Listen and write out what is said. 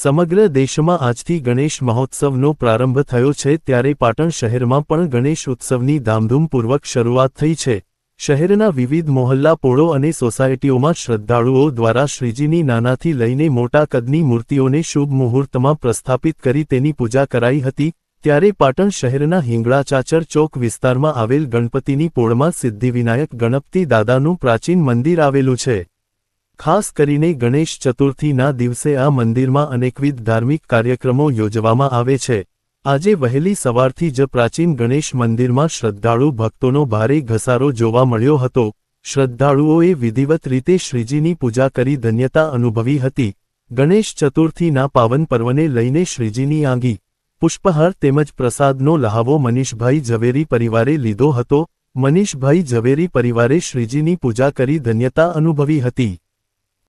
સમગ્ર દેશમાં આજથી ગણેશ મહોત્સવનો પ્રારંભ થયો છે ત્યારે પાટણ શહેરમાં પણ ગણેશ ઉત્સવની ધામધૂમપૂર્વક શરૂઆત થઈ છે. શહેરના વિવિધ મોહલ્લા પોળો અને સોસાયટીઓમાં શ્રદ્ધાળુઓ દ્વારા શ્રીજીની નાનાથી લઈને મોટા કદની મૂર્તિઓને શુભ મુહૂર્તમાં પ્રસ્થાપિત કરી તેની પૂજા કરાઈ હતી, ત્યારે પાટણ શહેરના હિંગળાચાચર ચોક વિસ્તારમાં આવેલ ગણપતિની પોળમાં સિદ્ધિવિનાયક ગણપતિ દાદાનું પ્રાચીન મંદિર આવેલું છે. ખાસ કરીને ગણેશ ચતુર્થીના દિવસે આ મંદિરમાં અનેકવિધ ધાર્મિક કાર્યક્રમો યોજવામાં આવે છે. આજે વહેલી સવારથી જ પ્રાચીન ગણેશ મંદિરમાં શ્રદ્ધાળુ ભક્તોનો ભારે ઘસારો જોવા મળ્યો હતો. શ્રદ્ધાળુઓએ વિધિવત રીતે શ્રીજીની પૂજા કરી ધન્યતા અનુભવી હતી. ગણેશ ચતુર્થીના પાવન પર્વને લઈને શ્રીજીની આંગી, પુષ્પહાર તેમજ પ્રસાદનો લહાવો મનીષભાઈ ઝવેરી પરિવારે લીધો હતો. મનીષભાઈ ઝવેરી પરિવારે શ્રીજીની પૂજા કરી ધન્યતા અનુભવી હતી.